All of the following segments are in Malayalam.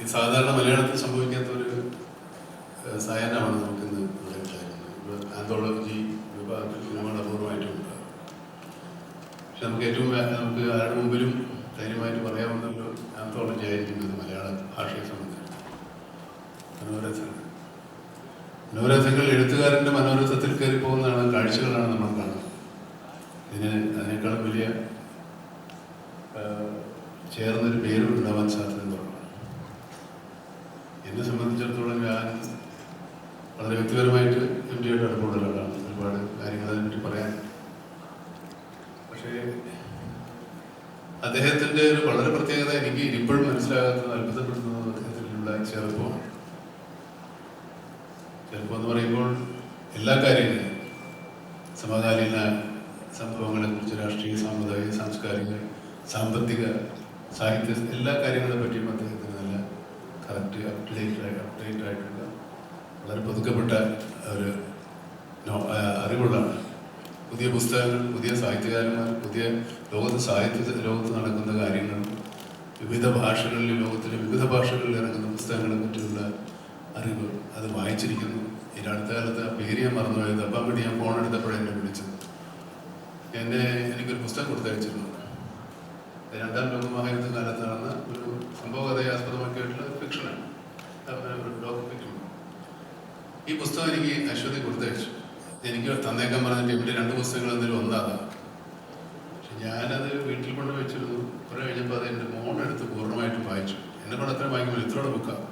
ഈ സാധാരണ മലയാളത്തിൽ സംഭവിക്കാത്ത ഒരു സായാഹ്നമാണ് നമുക്കിന്ന് ഇവിടെ ആന്തോളജി വിഭാഗത്തിൽ സിനിമകൾ അപൂർവമായിട്ടും ഉണ്ടാകും. പക്ഷെ നമുക്ക് ഏറ്റവും നമുക്ക് ആരുടെ മുമ്പിലും ധൈര്യമായിട്ട് പറയാവുന്ന ഒരു ആന്തോളജി ആയിരിക്കും ഇത് മലയാള ഭാഷയെ സംബന്ധിച്ച് മനോരഥങ്ങൾ. മനോരഥങ്ങൾ എഴുത്തുകാരന്റെ മനോരഥത്തിൽ കയറി പോകുന്നതാണ് കാഴ്ചകളാണ് നമ്മൾ കാണുന്നത്. ഇതിന് അതിനേക്കാളും വലിയ ചേർന്നൊരു പേരും ഉണ്ടാവാൻ സാധ്യത കുറവാണ് എന്നെ സംബന്ധിച്ചിടത്തോളം ഞാൻ വളരെ വ്യക്തിപരമായിട്ട് എം ഡിയുടെ അടുപ്പമുള്ള ഒരാളാണ് ഒരുപാട് കാര്യങ്ങൾ അതിനെപ്പറ്റി പറയാൻ. പക്ഷേ അദ്ദേഹത്തിന്റെ ഒരു വളരെ പ്രത്യേകത എനിക്ക് ഇപ്പോഴും മനസ്സിലാകാത്തത് അത്ഭുതപ്പെടുത്തുന്നത് അദ്ദേഹത്തിലുള്ള ചെറുപ്പമാണ് ചെറുപ്പം എന്ന് പറയുമ്പോൾ എല്ലാ കാര്യങ്ങളും. സമകാലീന സംഭവങ്ങളെ കുറിച്ച് രാഷ്ട്രീയ സാമുദായിക സാംസ്കാരിക സാമ്പത്തിക സാഹിത്യ എല്ലാ കാര്യങ്ങളെ പറ്റിയും അദ്ദേഹത്തിന് നല്ല കറക്റ്റ് അപ്ഡേറ്റ് അപ്ഡേറ്റ് ആയിട്ടുള്ള വളരെ പുതുക്കപ്പെട്ട ഒരു അറിവുള്ളതാണ് പുതിയ പുസ്തകങ്ങൾ പുതിയ സാഹിത്യകാരന്മാർ പുതിയ ലോകത്ത് സാഹിത്യ ലോകത്ത് നടക്കുന്ന കാര്യങ്ങൾ വിവിധ ഭാഷകളിൽ ലോകത്തിലെ വിവിധ ഭാഷകളിൽ ഇറങ്ങുന്ന പുസ്തകങ്ങളെ പറ്റിയുള്ള അറിവ് അത് വായിച്ചിരിക്കുന്നു. ഈ അടുത്ത കാലത്ത് പേര് ഞാൻ മറന്നുപോയത്. അപ്പം വേണ്ടി ഞാൻ ഫോൺ എടുത്തപ്പോഴേ എന്നെ വിളിച്ചത്. എന്നെ എനിക്കൊരു പുസ്തകം കൊടുത്തയച്ചിരുന്നു. രണ്ടാം ലോക മഹായുദ്ധ കാലത്ത് നടന്ന ഒരു സംഭവ കഥയെ ആസ്പദമാക്കിയിട്ടുള്ള ഫിക്ഷനാണ് ഫിക്ഷൻ ഈ പുസ്തകം എനിക്ക് അശ്വതി കൊടുത്തയച്ചു എനിക്ക് തന്നേക്കാൻ പറഞ്ഞിട്ട് ഇവിടെ രണ്ട് പുസ്തകങ്ങൾ എന്തെങ്കിലും ഒന്നാതാ പക്ഷെ ഞാനത് വീട്ടിൽ കൊണ്ട് വെച്ചിരുന്നു. കുറെ കഴിഞ്ഞപ്പോൾ അത് എന്റെ മോളെടുത്ത് പൂർണമായിട്ട് വായിച്ചു. എന്നെ കൊണ്ട് അത്രയും വായിക്കുമ്പോൾ ഇത്രയോടെ ബുക്കാണ്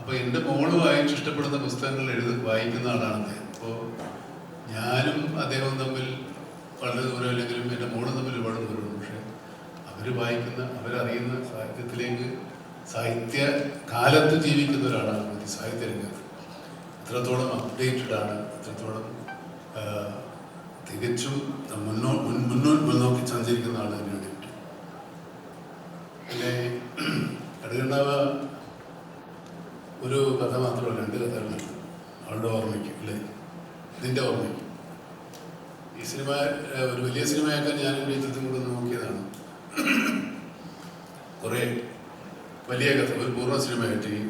അപ്പോൾ എന്റെ മോൾ വായിച്ച് ഇഷ്ടപ്പെടുന്ന പുസ്തകങ്ങൾ എഴുതി വായിക്കുന്ന ആളാണ് അദ്ദേഹം അപ്പോൾ ഞാനും അദ്ദേഹവും തമ്മിൽ വളരെ ദൂരം അല്ലെങ്കിലും എന്റെ മോളും തമ്മിൽ ഒരുപാട് ദൂരമുണ്ട് പക്ഷേ അവർ വായിക്കുന്ന അവരറിയുന്ന സാഹിത്യത്തിലേക്ക് സാഹിത്യ കാലത്ത് ജീവിക്കുന്ന ഒരാളാണ്. സാഹിത്യരംഗം എത്രത്തോളം അപ്ഡേറ്റഡ് ആണ് എത്രത്തോളം തികച്ചും മുന്നോ മുന്നോട്ട് മുന്നോക്കി സഞ്ചരിക്കുന്ന ആൾ തന്നെയാണ് പിന്നെ കടുകണ്ടാവ ഒരു കഥ മാത്രമല്ല രണ്ട് കഥകളുണ്ട്. അവളുടെ ഓർമ്മയ്ക്ക് അല്ലേ? നിന്റെ ഓർമ്മയ്ക്ക്. ഈ സിനിമ ഒരു വലിയ സിനിമയാക്കാൻ ഞാൻ ജീവിതത്തിൽ കൂടെ നോക്കിയതാണ്. കുറേ വലിയ കഥ ഒരു പൂർണ സിനിമയായിട്ട് ഈ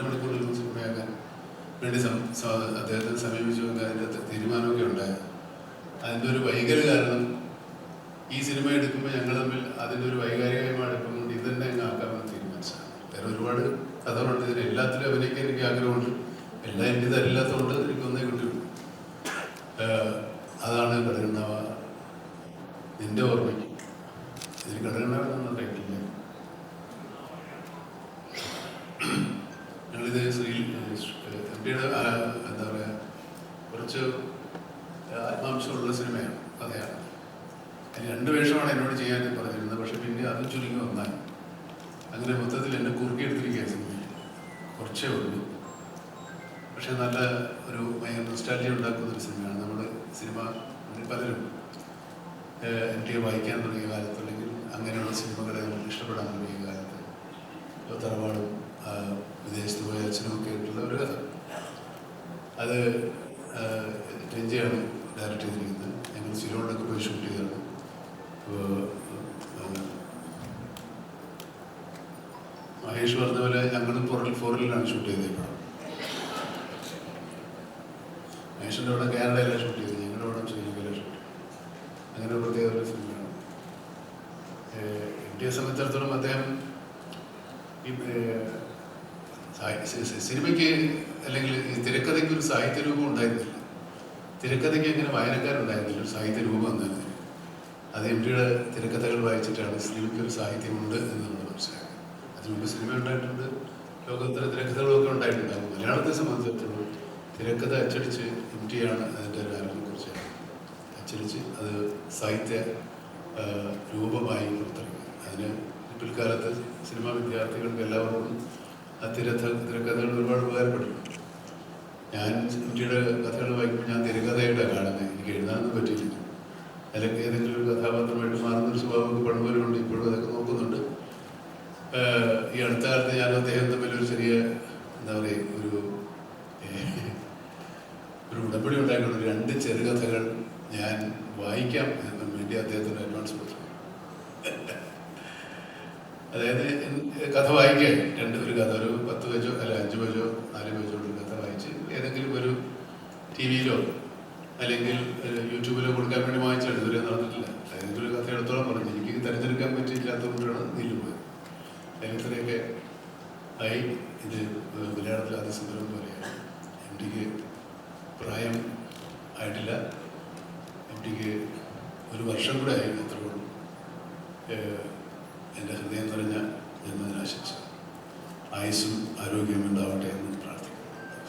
രണ്ട് മണിക്കൂറിൽ ഒരു സിനിമയാക്കാൻ വേണ്ടി അദ്ദേഹത്തെ സമീപിച്ചു നോക്കി അതിന്റെ തീരുമാനമൊക്കെ ഉണ്ടായത് അതിന്റെ ഒരു വൈകല്യ കാരണം ഈ സിനിമ എടുക്കുമ്പോൾ ഞങ്ങൾ തമ്മിൽ അതിന്റെ ഒരു വൈകാരികമായ എടുക്കുന്നുണ്ട് ഇത് തന്നെ അങ്ങ് ആക്കാമെന്ന് തീരുമാനിച്ചത് വേറെ ഒരുപാട് കഥകളുണ്ട് ഇതിന് എല്ലാത്തിലും അഭിനയിക്കാൻ എനിക്ക് ആഗ്രഹമുണ്ട്. എല്ലാം എന്റെ തരില്ലാത്തതുകൊണ്ട് എനിക്ക് ഒന്നേ കിട്ടും അതാണ് കടകണ്ണാവ നിന്റെ ഓർമ്മയ്ക്ക്. ഇതിന് കടകണ്ണാവ ടൈറ്റില്ല ശ്രീ എം പിയുടെ എന്താ പറയുക കുറച്ച് ആത്മാംശമുള്ള സിനിമയാണ് കഥയാണ് രണ്ട് വേഷമാണ് എന്നോട് ചെയ്യാൻ പറഞ്ഞിരുന്നത് പക്ഷെ പിന്നെ അത് ചുരുങ്ങി വന്നാൽ അങ്ങനെ മൊത്തത്തിൽ എന്നെ കുറുക്കിയെടുത്തിരിക്കുക സിനിമയിൽ കുറച്ചേ ഉള്ളൂ. പക്ഷെ നല്ല ഒരു ഭയങ്കര നൊസ്റ്റാലജി ഉണ്ടാക്കുന്ന ഒരു സിനിമയാണ്. നമ്മൾ സിനിമ പലരും എൻ ടി വായിക്കാൻ തുടങ്ങിയ കാലത്ത് അല്ലെങ്കിൽ അങ്ങനെയുള്ള സിനിമകളെ നമുക്ക് ഇഷ്ടപ്പെടാൻ തുടങ്ങിയ കാലത്ത് ഇപ്പോൾ തറവാടും ആ, വിദേശത്ത് പോയ അച്ഛനും ഒക്കെ ആയിട്ടുള്ള ഒരു കഥ അത് ആ, രഞ്ജയാണ് ഡയറക്റ്റ് ചെയ്തിരിക്കുന്നത് ഞങ്ങൾ സിലോണിലൊക്കെ പോയി ഷൂട്ട് ആ, മഹേഷ് പറഞ്ഞ പോലെ ഞങ്ങളും ഫോറിൽ ഫോറിലാണ് ഷൂട്ട് ചെയ്തത് മഹേഷിന്റെ അവിടെ കാനഡയിലാണ് ഷൂട്ട് ചെയ്തത്. ഞങ്ങളുടെ അവിടെ ശ്രീലങ്കയിലാണ് ഷൂട്ട് അങ്ങനെ ഒരു പ്രത്യേക ഒരു സിനിമയാണ്. ഇന്ത്യയെ സംബന്ധിച്ചിടത്തോളം അദ്ദേഹം ഈ സിനിമയ്ക്ക് അല്ലെങ്കിൽ തിരക്കഥയ്ക്ക് ഒരു സാഹിത്യ രൂപം ഉണ്ടായിരുന്നില്ല. തിരക്കഥയ്ക്ക് അങ്ങനെ വായനക്കാരുണ്ടായിരുന്നില്ല. സാഹിത്യ രൂപം എന്നായിരുന്നു അത് എം ടിയുടെ തിരക്കഥകൾ വായിച്ചിട്ടാണ് സിനിമയ്ക്ക് ഒരു സാഹിത്യമുണ്ട് എന്ന് നമ്മൾ മനസ്സിലാക്കുന്നത് അതിനു മുമ്പ് സിനിമ ഉണ്ടായിട്ടുണ്ട്. ലോകത്തിലെ തിരക്കഥകളൊക്കെ ഉണ്ടായിട്ടുണ്ടാകും മലയാളത്തെ സംബന്ധിച്ചിടത്തോളം തിരക്കഥ അച്ചടിച്ച് എം ടി ആണ് അതിന്റെ ഒരു ആരംഭത്തെക്കുറിച്ച് അച്ചടിച്ച് അത് സാഹിത്യ രൂപമായി പുറത്തിറങ്ങി. അതിന് പിൽക്കാലത്ത് സിനിമാ വിദ്യാർത്ഥികൾക്ക് എല്ലാവർക്കും ആ തിരക്കഥ തിരക്കഥകൾ ഒരുപാട് ഉപകാരപ്പെട്ടിട്ടുണ്ട്. ഞാൻ കുട്ടിയുടെ ടിയുടെ കഥകൾ വായിക്കുമ്പോൾ ഞാൻ തിരക്കഥയുടെ കാണുന്നത്. എനിക്ക് എഴുതാനൊന്നും പറ്റിയിട്ടില്ല. അല്ലെങ്കിൽ ഏതെങ്കിലും ഒരു കഥാപാത്രമായിട്ട് മാറുന്ന ഒരു സ്വഭാവമൊക്കെ പണ്ടുപോലുണ്ട് ഇപ്പോഴും അതൊക്കെ നോക്കുന്നുണ്ട്. ഈ അടുത്ത കാലത്ത് ഞാൻ അദ്ദേഹം തമ്മിൽ ഒരു ചെറിയ എന്താ പറയുക ഒരു ഒരു ഉടമ്പടി ഉണ്ടായിക്കൊണ്ട് രണ്ട് ചെറുകഥകൾ ഞാൻ വായിക്കാം എന്ന് വേണ്ടി അദ്ദേഹത്തിന് അഡ്വാൻസ് കൊടുത്തു അതായത് കഥ വായിക്കാൻ രണ്ട് ഒരു കഥ ഒരു പത്ത് പേജോ അല്ല അഞ്ച് പേജോ നാല് പേജോ ഉള്ള കഥ വായിച്ച് ഏതെങ്കിലും ഒരു ടി വിയിലോ അല്ലെങ്കിൽ യൂട്യൂബിലോ കൊടുക്കാൻ വേണ്ടി വാങ്ങിച്ചാണ് ഇതുവരെ നടന്നിട്ടില്ല. അതിനൊരു ഒരു കഥ എടുത്തോളം പറഞ്ഞു എനിക്ക് തിരഞ്ഞെടുക്കാൻ പറ്റിയില്ലാത്തതുകൊണ്ടാണ് നീലു പോയത്. അതിൽ ഇത്രയൊക്കെ ആയി. ഇത് മലയാളത്തിൽ അതിസുന്ദരം പോലെയാണ്. എം ഡിക്ക് പ്രായം ആയിട്ടില്ല. എം ഡിക്ക് ഒരു വർഷം കൂടെ ആയി അത്രയോളം എന്റെ ഹൃദയം നിറഞ്ഞ ജന്മദിനാശംസ. ആയുസ്സും ആരോഗ്യവും ഉണ്ടാവട്ടെ എന്ന്